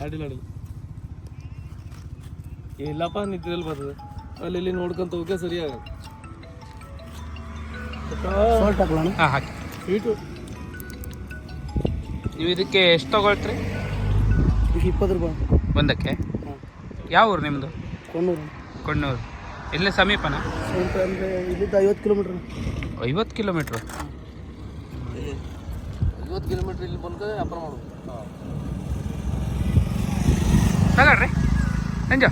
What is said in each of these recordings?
ಅಡಿಲ್ಲ ಅಡ್ಡಿಲ್ಲ ಇಲ್ಲಪ್ಪ ನಿದ್ರೆಯಲ್ಲಿ ಬರ್ತದೆ. ಅಲ್ಲಿ ಇಲ್ಲಿ ನೋಡ್ಕೊಂತ ಹೋಗಕ್ಕೆ ಸರಿ ಆಗಲ್ಲ ಹಾಂ ಹಾಕಿ. ಸ್ವೀಟು. ನೀವು ಇದಕ್ಕೆ ಎಷ್ಟು ತಗೊಳ್ತ್ರಿ? ಇಪ್ಪತ್ತು ರೂಪಾಯಿ. ಒಂದಕ್ಕೆ? ಯಾವ ಊರು ನಿಮ್ಮದು ಕೊಣ್ಣೂರು. ಕೊಣ್ಣೂರು. ಇಲ್ಲೇ ಸಮೀಪನಾ? ಅಂದರೆ ಇಲ್ಲಿಂದ ಐವತ್ತು ಕಿಲೋಮೀಟ್ರ್. ಐವತ್ತು ಕಿಲೋಮೀಟ್ರು? ಐವತ್ತು ಕಿಲೋಮೀಟ್ರ್ ಇಲ್ಲಿ ಬಂದು ವ್ಯಾಪಾರ ಮಾಡೋದು ತಗೊಳ್ರಿ. ಸಂಜು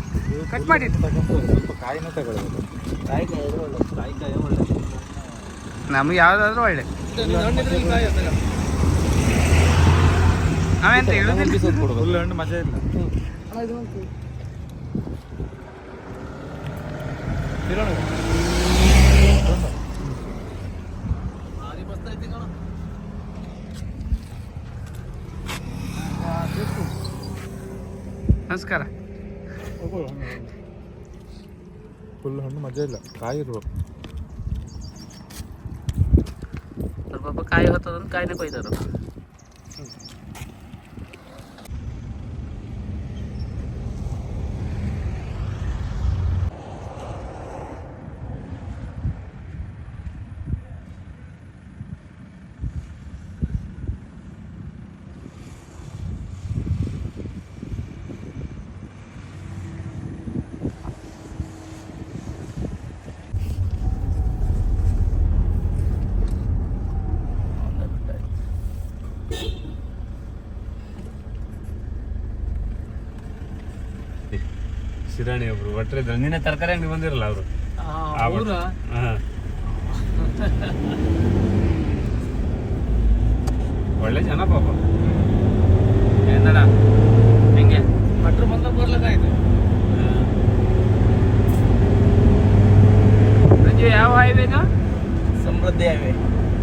ಕಟ್ ಮಾಡಿ. ಸ್ವಲ್ಪ ಕಾಯಿನೂ ತಗೊಳ್ಬೇಕು ಒಳ್ಳೆ ನಮ್ಗೆ ಯಾವುದಾದ್ರೂ ಒಳ್ಳೆ. ನಾವೆಂತ ಹೇಳೋದಿಲ್ಲ. ಹಣ್ಣು ಮಜಾ ಇಲ್ಲ ಅಣ್ಣ ಇದು ಒಂದು ನಮಸ್ಕಾರ ಫುಲ್ ಹಣ್ಣು ಮಜಾ ಇಲ್ಲ ಕಾಯಿ ಇರ್ಬೇಕು ಸ್ವಲ್ಪ ಕಾಯಿ ಹೊತ್ತದಂತ ಕಾಯಿನ ಕೊಯ್ದರು ಶಿರಾಣಿ ಒಬ್ರು. ಒಟ್ಟರೆ ನಿನ್ನೆ ತರಕಾರಿ ಅಂಗಡಿ ಬಂದಿರಲ್ಲ ಅವರು. ಒಳ್ಳೆ ಜನ ಪಾಪ. ಏನಡ ಹೆಂಗೆ? ಭಟ್ರು ಬಂದ ಬರ್ಲಕ್ಕಾಯ್ತು ಸಂಜು ಯಾವ ಹೈವೇನು ಸಮೃದ್ಧಿ ಹೈವೇ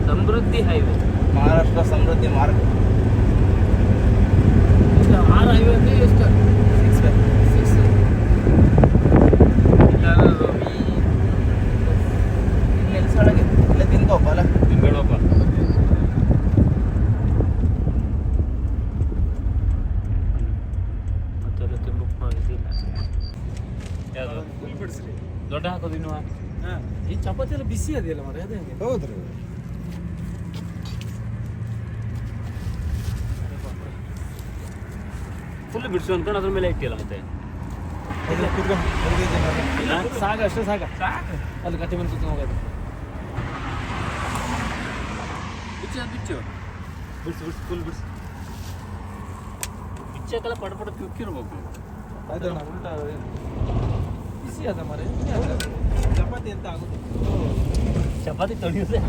ಸಮೃದ್ಧಿ ಹೈವೇ ಮಹಾರಾಷ್ಟ್ರ ಸಮೃದ್ಧಿ ಮಾರ್ಗ. ಆರು ಹೈವೇ ಎಷ್ಟು? ದೊಡ್ಡ ಹಾಕೋದು ಇನ್ನು ಈ ಚಪಾತಿ ಎಲ್ಲ ಬಿಸಿ ಅದೆಯಲ್ಲ ಮರ ಅದೇ ಹೌದ್ರಿ ಫುಲ್ ಬಿಡಿಸು ಅನ್ಕೊಂಡು ಅದ್ರ ಮೇಲೆ ಇಟ್ಟಿಲ್ಲ ಮತ್ತೆ? ಸಾಗ ಅಷ್ಟೇ ಸಾಗ. ಅಲ್ಲಿ ಕಟ್ಟಿ ಬಂದು ಕುತ್ಕೊಂಡು ಹೋಗೋದು. ಬಿಚ್ಚು ಅದು ಬಿಚ್ಚು. ಬಿಡ್ಸು ಬಿಡ್ಸು ಫುಲ್ ಬಿಡ್ಸು. ಬಿಚ್ಚಕ್ಕೆಲ್ಲ ಪಡ ಪಡ ತಿಕ್ಕಿರ್ಬೇಕು. ಆಯ್ತಣ್ಣ ಉಲ್ಟಾ ಬಿಸಿ ಅದ ಮರ ಚಪಾತಿ ಅಂತ ಆಗುತ್ತೆ? ಚಪಾತಿ ತೊಳೆಯೋದೇ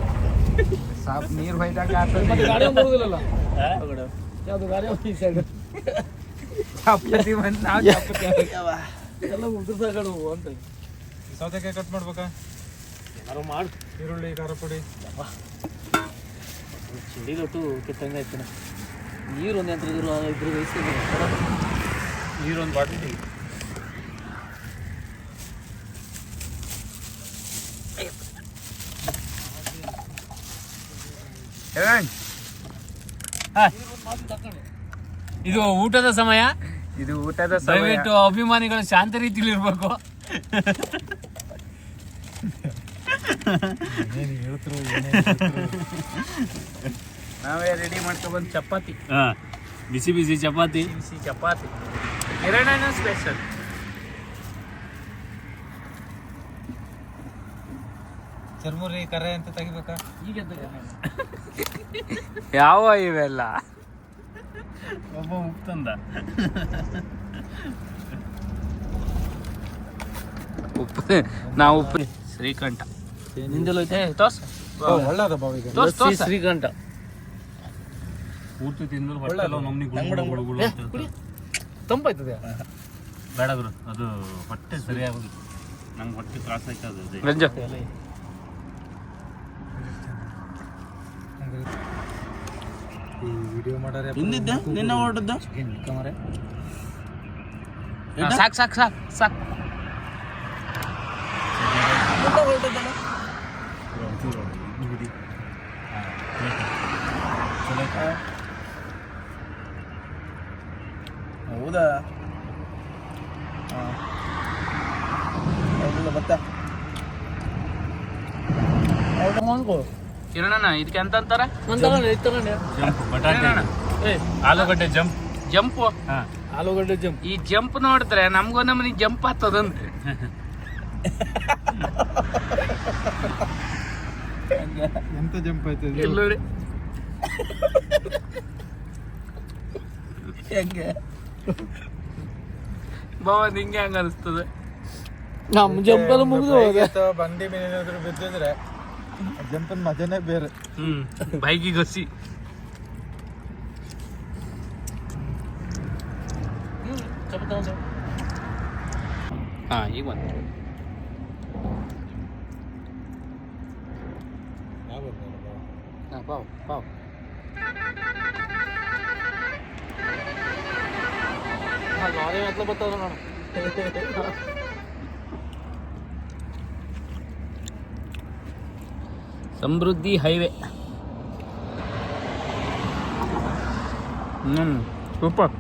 ಸಾಪ್ ನೀರು ಹೊಯ್ದಾಗ ಮತ್ತೆ ಗಾಡಿ ಒಂದು ಬರುದಿಲ್ಲಲ್ಲ ಯಾವ್ದು ಗಾಡಿ ಒಂದು ಈ ಸೈಡ್ ಚಪಾತಿ ಬಂದು ನಾವು ಚಪಾತಿ. ಎಲ್ಲ ಉದ್ರದಾಗಡು ಅಂತ. ಸೌತೆಕಾಯಿ ಕಟ್ ಮಾಡ್ಬೇಕಾ? ಯಾರು ಮಾಡು. ಈರುಳ್ಳಿ ಖಾರ ಪುಡಿ. ಚಿಡಿಗಟ್ಟು ಕೆಟ್ಟಂಗೆ ಆಯ್ತಾನೆ. ನೀರು ಒಂದು ಯಂತ್ರ ಇದ್ರು ಇದ್ರ. ವಯಸ್ಸು ನೀರೊಂದು ಬಾಟ್ಲಿ ಇದು ಊಟದ ಸಮಯ. ಇದು ಊಟದ ಸಮಯ. ದಯವಿಟ್ಟು ಅಭಿಮಾನಿಗಳು ಶಾಂತ ರೀತಿಲಿ ಇರ್ಬೇಕು. ನಾವೇ ರೆಡಿ ಮಾಡ್ಕೊಬಂದು ಚಪಾತಿ. ಹಾ ಬಿಸಿ ಬಿಸಿ ಚಪಾತಿ. ಬಿಸಿ ಚಪಾತಿ. ಎರಡನೇ ಸ್ಪೆಷಲ್ ಚರ್ಮುರಿ ಕರೆ ಅಂತ ತೆಗಿಬೇಕಾ? ಈಗ ಯಾವ ಇವೆಲ್ಲ? ಒಬ್ಬ ಉಪ್ತಂದ ಉಪ್ಪು. ನಾವು ಉಪ್ಪು. ಶ್ರೀಕಂಠ. ನಿಂದೆಲ್ಲ ಏ ತೋರ್ಸ. ಒಳ್ಳೇದ ತೋರ್ಸ್ ತೋರ್ಸ. ಶ್ರೀಕಂಠ. ಪೂರ್ತಿ ತಿಂದ್ರು ಹೊಟ್ಟೆ ನಮ್ಮನಿ ಗುಳು. ತಂಪಾಯ್ತದೆ ಬೇಡ ಗುರು ಅದು ಹೊಟ್ಟೆ ಸರಿ ಆಗೋದು. ನಂಗೆ ಹೊಟ್ಟೆ ತ್ರಾಸ ಆಯ್ತದೆ ಅದು. ರಂಜು. ಈ ವಿಡಿಯೋ ಮಾಡಾರೆ ಹಿಂದಿದ್ದೆ ನಿನ್ನ ಕಮರೆ ಸಾಕು ಸಾಕು ಸಾಕು ಸಾಕು. ಹೊರಟದ್ದಲ್ಲ? ಹೌದಾ? ಹಾಂ. ಹೌದಲ್ಲ ಬತ್ತ. ಕಿರಣಣ್ಣ ಇದಕ್ಕೆ ಅಂತ ಅಂತಾರ? ಜಂಪ್. ಬಟಾಟೆ. ಏ. ಆಲೂಗಡ್ಡೆ ಜಂಪ್. ಜಂಪ್? ಹಾ. ಆಲೂಗಡ್ಡೆ ಜಂಪ್. ಈ ಜಂಪ್ ನೋಡಿದ್ರೆ ನಮ್ಗೊಂದ್ ನಮ್ಮನಿ ಜಂಪ್ ಆಗ್ತದಂತೆ ಎಂತ ಜಂಪ್ ಆಯ್ತದ ಇದು? ಎಲ್ಲೂರಿ ಹೆಂಗೆ? ಬಾವ ನಿಂಗೆ ಹಂಗ ಅನಿಸ್ತದೆ? ನಮ್ಮ ಜಂಪ್ ಎಲ್ಲ ಮುಗಿದು ಬಂಡಿ ಮೇಲೆ ಏನಾದ್ರು ಬಿದ್ದಿದ್ರೆ ಜಂಪನ್ ಮಜಾನೇ ಬೇರೆ ಹ್ಮ್ ಬೈಕಿಗೆ ಹಸಿ ಸ್ವಲ್ಪ ತಗೊಂಡೆ ಹಾ ಈಗ ಬಂತು ಹಾ ಪಾವ್ ಪಾವ್ ಗಾಡಿ ಎತ್ಲ ಬರ್ತದ ಸಮೃದ್ಧಿ ಹೈವೇ. ಹ್ಮ್. ಸೂಪರ್.